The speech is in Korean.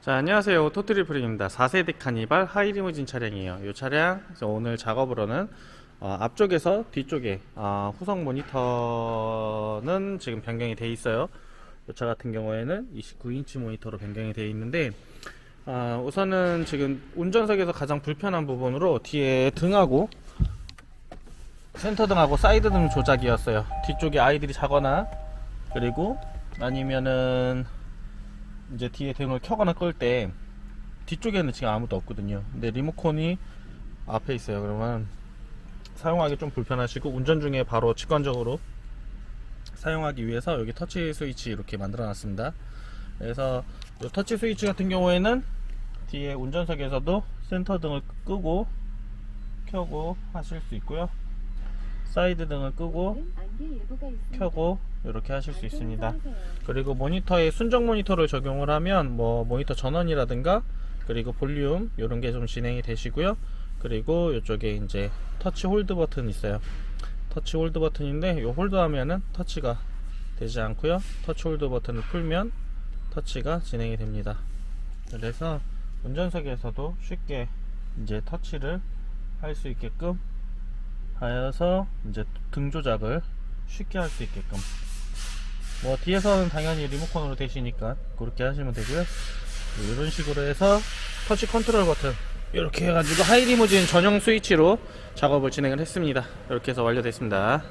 자, 안녕하세요. 토트리플입니다. 4세대 카니발 하이리무진 차량이에요. 이 차량 오늘 작업으로는 어, 앞쪽에서 뒤쪽에 어, 후성 모니터는 지금 변경이 돼 있어요. 이 차 같은 경우에는 29인치 모니터로 변경이 돼 있는데 아, 우선은 지금 운전석에서 가장 불편한 부분으로 뒤에 등하고 센터등하고 사이드등 조작이었어요. 뒤쪽에 아이들이 자거나 그리고 아니면은 이제 뒤에 등을 켜거나 끌 때 뒤쪽에는 지금 아무도 없거든요. 근데 리모컨이 앞에 있어요. 그러면 사용하기 좀 불편하시고 운전 중에 바로 직관적으로 사용하기 위해서 여기 터치 스위치 이렇게 만들어 놨습니다. 그래서 이 터치 스위치 같은 경우에는 뒤에 운전석에서도 센터 등을 끄고 켜고 하실 수 있고요. 사이드 등을 끄고 켜고 이렇게 하실 수 있습니다. 그리고 모니터에 순정 모니터를 적용을 하면 뭐 모니터 전원이라든가 그리고 볼륨 이런 게 좀 진행이 되시고요. 그리고 이쪽에 이제 터치 홀드 버튼 있어요. 터치 홀드 버튼인데 이 홀드 하면은 터치가 되지 않고요. 터치 홀드 버튼을 풀면 터치가 진행이 됩니다. 그래서 운전석에서도 쉽게 이제 터치를 할 수 있게끔 하여서 이제 등 조작을 쉽게 할 수 있게끔. 뭐 뒤에서는 당연히 리모컨으로 되시니까 그렇게 하시면 되고요. 이런 식으로 해서 터치 컨트롤 버튼. 이렇게 해가지고 하이리무진 전용 스위치로 작업을 진행을 했습니다. 이렇게 해서 완료됐습니다